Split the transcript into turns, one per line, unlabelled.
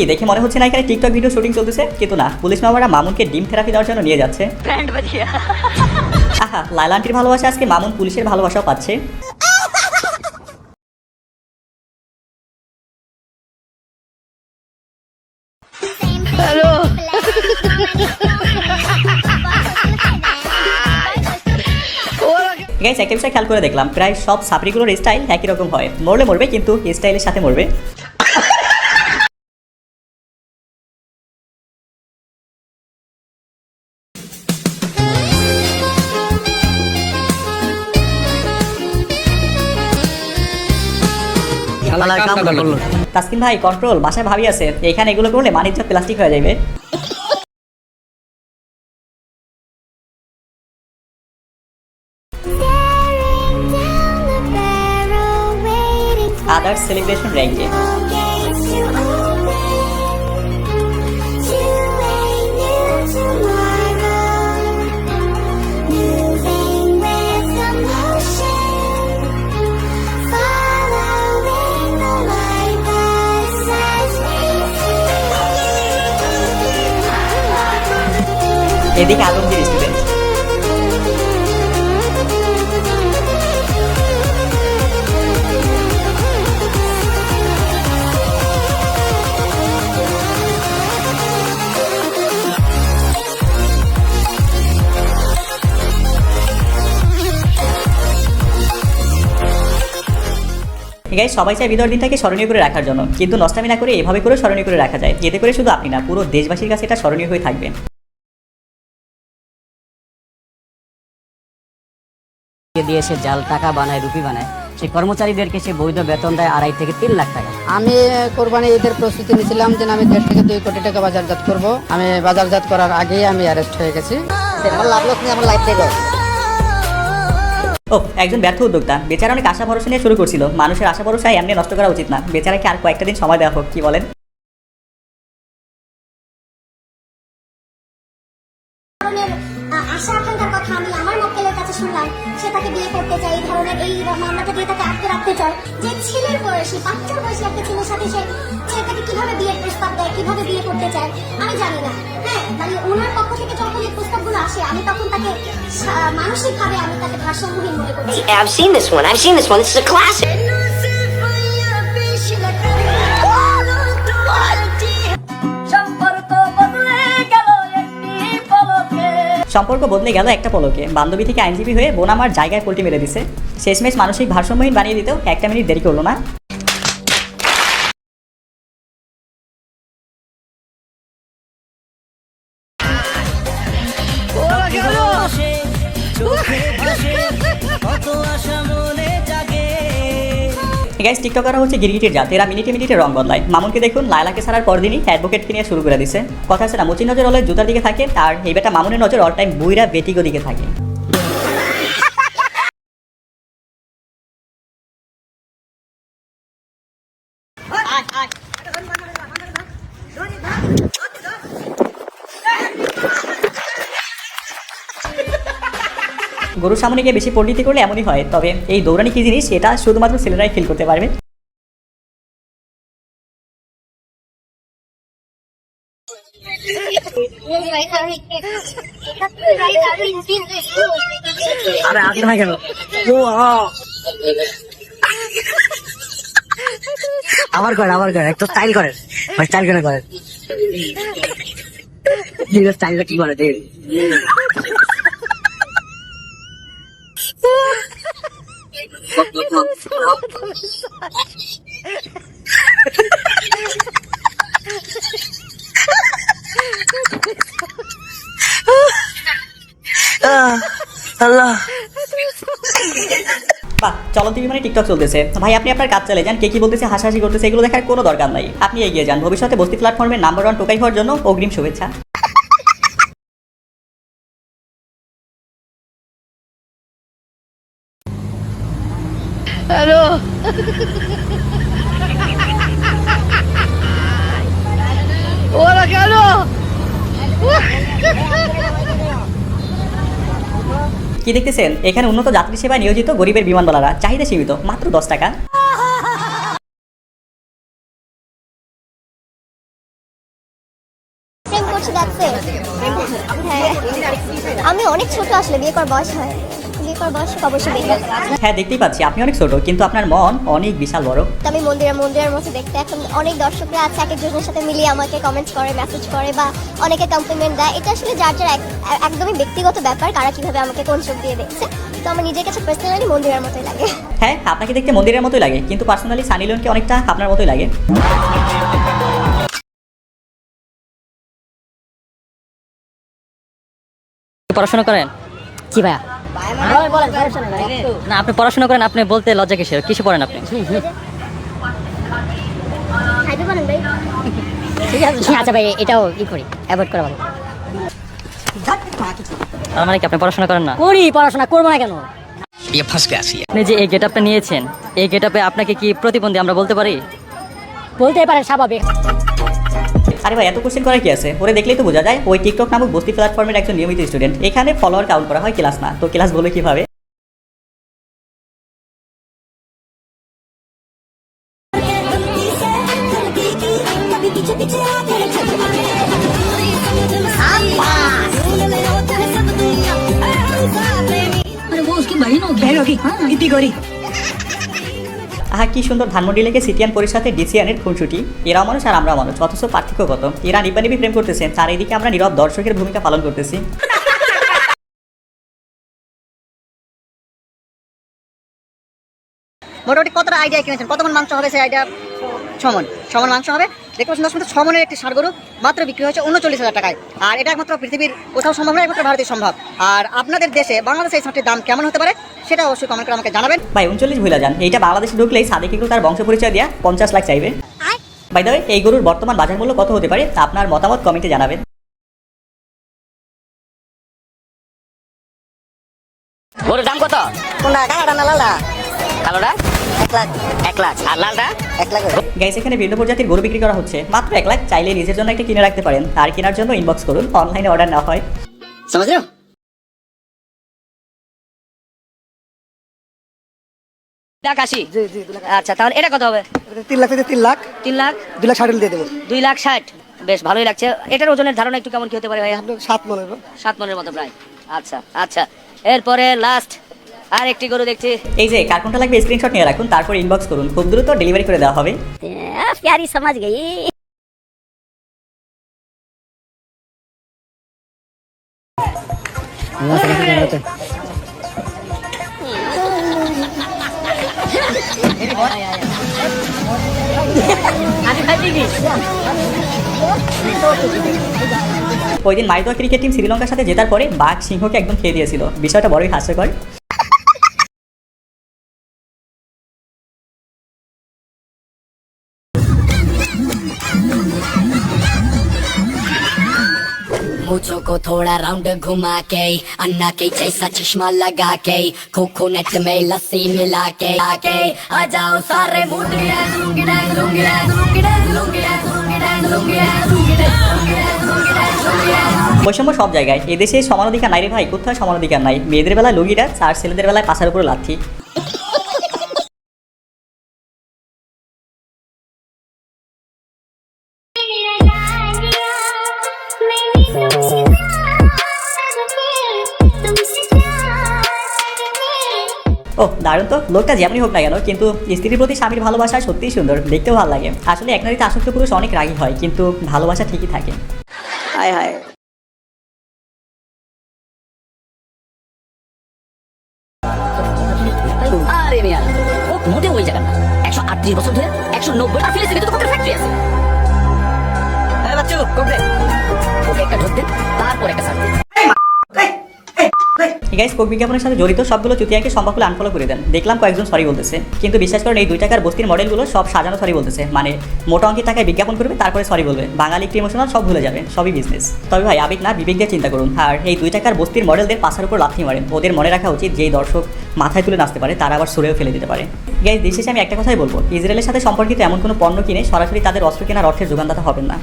কি দেখে মনে হচ্ছে না এখানে টিকটক ভিডিও শুটিং চলতেছে? কিন্তু না পুলিশ মামারা মামুনকে ডিম থেরাপি দেওয়ার জন্য নিয়ে যাচ্ছে। আহা লাইলান্টির ভালোবাসা আজকে মামুন পুলিশের ভালোবাসাও পাচ্ছে। একটা বিষয় খেয়াল করে দেখলাম প্রায় সব সাপড়িগুলোর স্টাইল একই রকম হয়। মরলে মরবে কিন্তু স্টাইলের সাথে মরবে। তাসকিন ভাই কন্ট্রোল বাসায় ভাবি আছে। এখানে এগুলো করলে মানিজ্য প্লাস্টিক হয়ে যাবে। আদার সেলিব্রেশন র্যাঙ্কে এদিকে আলমগীর স্টুডেন্ট গাইস, সবাই চায় বিদর দিনটাকে স্মরণীয় করে রাখার জন্য। কিন্তু নষ্টামি না করে এভাবে করে স্মরণীয় করে রাখা যায়। যেতে করে শুধু আপনি না, পুরো দেশবাসীর কাছে এটা স্মরণীয় হয়ে থাকবে।
কে দিয়ে সে জাল টাকা বানায় রুপি বানায় সেই কর্মচারীদেরকে সে বৈধ বেতন দেয় আড়াই থেকে তিন লাখ টাকা।
আমি কোরবানি ঈদের প্রস্তুতি নিয়েছিলাম যে আমি দেড় থেকে দুই কোটি টাকা বাজারজাত করব। আমি বাজারজাত করার আগেই আমি অ্যারেস্ট হয়ে গেছি। আমার লাভ আমার লাইফ থেকে
ও একজন ব্যর্থ উদ্যোক্তা। বেচারা অনেক আশা ভরসা নিয়ে শুরু করছিল। মানুষের আশা ভরসা এমনি নষ্ট করা উচিত না। বেচারাকে আর কয়েকটা দিন সময় দেওয়া হোক কি বলেন?
আশা আকাঙ্ক্ষার কথা আমি আমার মক্কেলের কাছে শুনলাম সে তাকে বিয়ে করতে চায় এই ধরনের এই মামলাটা দিয়ে তাকে আটকে রাখতে চায় যে ছেলের বয়সী বাচ্চার বয়সী একটা ছেলের সাথে সে ছেলেটাকে কীভাবে বিয়ের প্রস্তাব দেয় কীভাবে বিয়ে করতে চায় আমি জানি না হ্যাঁ মানে ওনার পক্ষ থেকে যখন এই প্রস্তাবগুলো আসে আমি তখন তাকে মানসিকভাবে আমি তাকে ভারসাম্যহীন মনে করছি
I've seen this one. I've seen this one. This is a classic.
সম্পর্ক বদলে গেল একটা পলকে। বান্ধবী থেকে আইনজীবী হয়ে বোন আমার জায়গায় পোল্টি মেরে দিছে। শেষমেশ মানসিক ভারসাম্যহীন বানিয়ে দিতেও একটা মিনিট দেরি করল না। গাইস টিকটকাররা হচ্ছে গিরগিটির জাত। এরা মিনিটে মিনিটে রং বদলায়। মামুনকে দেখুন, লায়লাকে ছাড়ার পরদিনই অ্যাডভোকেট নিয়ে শুরু করে দিছে। কথা আছে না, মুচির নজর হলে জুতার দিকে থাকে, আর এই বেটা মামুনের নজর অল টাইম বুইরা বেটিগো দিকে থাকে। গরুর সামনে গিয়ে বেশি পণ্ডিতি করলে এমনই হয়। তবে এই দৌড়ানি কি জিনিস এটা শুধুমাত্র ছেলেরাই ফিল করতে পারবে।
আরে আসে না কেন? আবার করেন আবার করেন একটু স্টাইল করেন। ভাই স্টাইল করে করেন? স্টাইলটা কি করে দেখ?
বাহ চলন্ত বিমানে টিকটক চলতেছে। ভাই, আপনি আপনার কাজ চালিয়ে যান, কে কি বলতেছে, হাসাহাসি করতেছে, এগুলো দেখার কোনো দরকার নাই। আপনি এগিয়ে যান। ভবিষ্যতে বস্তি প্ল্যাটফর্মের নাম্বার ওয়ান টোকাই হওয়ার জন্য অগ্রিম শুভেচ্ছা।
হ্যালো। Hola, hello.
কি দেখতেছেন? এখানে উন্নত যাত্রী সেবায় নিয়োজিত গরিবের বিমানবালারা চাহিদা সীমিত মাত্র দশ টাকা। হ্যাঁ।
আমি অনেক ছোট আসলে বিয়ে করার বয়স হয়। অবশ্যই
হ্যাঁ দেখতেই পাচ্ছি। আপনি অনেক ছোট কিন্তু আপনার মন অনেক বিশাল বড়।
আমি মন্দিরে মন্দিরের মতো দেখতে। এখন অনেক দর্শকরা আছে এক একজনের সাথে মিলিয়ে আমাকে কমেন্টস করে মেসেজ করে বা অনেকে কমপ্লিমেন্ট দেয়। এটা আসলে যার যার এক- একদমই ব্যক্তিগত ব্যাপার কারা কীভাবে আমাকে কোন চোখ দিয়ে দেখছে। তো আমার নিজের কাছে পার্সোনালি মন্দিরের মতোই লাগে।
হ্যাঁ আপনাকে দেখতে মন্দিরের মতোই লাগে কিন্তু পার্সোনালি সানি লিওনকে অনেকটা আপনার মতোই লাগে।
পড়াশোনা করেন?
কি ভাইয়া।
না আপনি পড়াশোনা করেন আপনি বলতে লজ্জা কিসের? কিসে পড়েন আপনি?
খাইতে পারেন ভাই।
ঠিক আছে আচ্ছা ভাই এটাও ই করি অ্যাভয়েড করা ভালো।
তার মানে কি আপনি পড়াশোনা করেন না?
করি পড়াশোনা করব না কেন?
আপনি যে এই গেট আপটা নিয়েছেন এই গেট আপে আপনাকে কি প্রতিবন্ধী আমরা বলতে পারি?
বলতেই পারেন স্বাভাবিক।
আরে ভাই এত কোশ্চেন করার কি আছে ওরে দেখলেই তো বোঝা যায় ওই টিকটক নামক বস্তি প্ল্যাটফর্মের একজন নিয়মিত স্টুডেন্ট এখানে ফলোয়ার কাউন্ট করা হয় ক্লাস না তো ক্লাস বলে কীভাবে আহা, কি সুন্দর ধানমন্ডি লেগে সিটিয়ান পরিষদে ডিসিয়ানের খুনসুটি। এরা মানুষ আর আমরা মানুষ, অথচ পার্থক্য কত? এরা নিবানিবি প্রেম করতেছেন তার এইদিকে আমরা নীরব দর্শকের ভূমিকা পালন করতেছি।
মোটামুটি কতটা আইডিয়া কিনেছেন? কত মাংস হবে সেই আইডিয়া ছমন। ছমন মাংস হবে। দেখতে পাচ্ছেন দশ মিনিট ছমনের একটি ষাড় গরু মাত্র বিক্রি হয়েছে উনচল্লিশ হাজার টাকায়। আর এটা একমাত্র পৃথিবীর কোথাও সম্ভব নয় একমাত্র ভারতে সম্ভব। আর আপনাদের দেশে বাংলাদেশে এই ষাঁড়টির দাম কেমন হতে পারে সেটা অবশ্যই কমেন্ট করে আমাকে জানাবেন।
ভাই উনচল্লিশ ভুলে যান। এইটা বাংলাদেশে ঢুকলেই সাদেক একটু তার বংশ পরিচয় দেওয়া পঞ্চাশ লাখ চাইবে। বাই দ্য এই গরুর বর্তমান বাজার মূল্য কত হতে পারে তা আপনার মতামত কমেন্টে জানাবেন।
গরুর দাম কত?
কোনটা কালাটা না লালটা
কালোটা?
এক লাখ।
এক লাখ। আর লালটা?
এক লাখ।
গাইস এখানে ভিন্ন প্রজাতির গরু বিক্রি করা হচ্ছে। মাত্র এক লাখ চাইলে নিজের জন্য একটা কিনে রাখতে পারেন। আর কেনার জন্য ইনবক্স করুন। অনলাইনে অর্ডার না হয়।
সমাজ
লাখ আশি। আচ্ছা তাহলে এটা কত হবে?
তিন লাখ থেকে তিন লাখ।
তিন লাখ?
দুই লাখ ষাট দিয়ে দেবো।
দুই লাখ ষাট। বেশ ভালোই লাগছে। এটার ওজনের ধারণা একটু কেমন কি হতে পারে ভাইয়া?
সাত মনে
সাত মনের মতো প্রায়। আচ্ছা আচ্ছা। এরপরে লাস্ট আর একটি গরু দেখছি।
এই যে কার কোনটা লাগবে? স্ক্রিনশট নিয়ে রাখুন তারপর ইনবক্স করুন। খুব দ্রুত ডেলিভারি করে দেওয়া হবে।
প্যারি সমাজ গই
ওই দিন মাইদোয়া ক্রিকেট টিম শ্রীলঙ্কার সাথে জেতার পরে বাঘ সিংহকে একদম খেয়ে দিয়েছিল। বিষয়টা বড়ই হাস্যকর।
मुझो को थोड़ा राउंड घुमा के अन्ना के जैसा चश्मा लगा के कोकोनट में लस्सी मिला के आके आ जाओ सारे
বৈষম্য সব জায়গায়। এদেশে সমান অধিকার নাই রে ভাই, কোথাও সমান অধিকার নাই। মেয়েদের বেলায় লগিরা আর ছেলেদের বেলায় পাশার উপরে লাথি ও, দারুণ তো। লোকটা যেমনই হোক না কেন, কিন্তু স্ত্রীর প্রতি স্বামীর ভালোবাসা সত্যিই সুন্দর, দেখতেও ভালো লাগে। আসলে এক নারীতে আসক্ত পুরুষ অনেক রাগী হয়, কিন্তু ভালোবাসা ঠিকই থাকে।
হায় হায়।
গাইস কোক বিজ্ঞাপনের সাথে জড়িত। সবগুলো চুতিয়াকে সম্ভব হলে আনফলো করে দেন। দেখলাম কয়েকজন সরি বলতেছে। কিন্তু বিশ্বাস করেন, এই দুই টাকার বস্তির মডেলগুলো সব সাজানো সরি বলতেছে। মানে মোটা অঙ্কের টাকায় বিজ্ঞাপন করবে, তারপরে সরি বলবে। বাঙালি একটি ইমোশনাল সব ভুলে যাবে, সবই বিজনেস তবে ভাই, আবেগ না, বিবেক দিয়ে চিন্তা করুন। আর এই দুই টাকার বস্তির মডেলদের পাশার উপর লাথি মারেন। ওদের মনে রাখা উচিত যেই দর্শক মাথায় তুলে নাচতে পারে, তারা আবার সরেও ফেলে দিতে পারে। গাইস দিন শেষে আমি একটা কথাই বলব। ইসরায়েলের সাথে সম্পর্কিত এমন কোনো পণ্য কিনে সরাসরি তাদের অস্ত্র কেনার অর্থের যোগানদাতা হবেন না।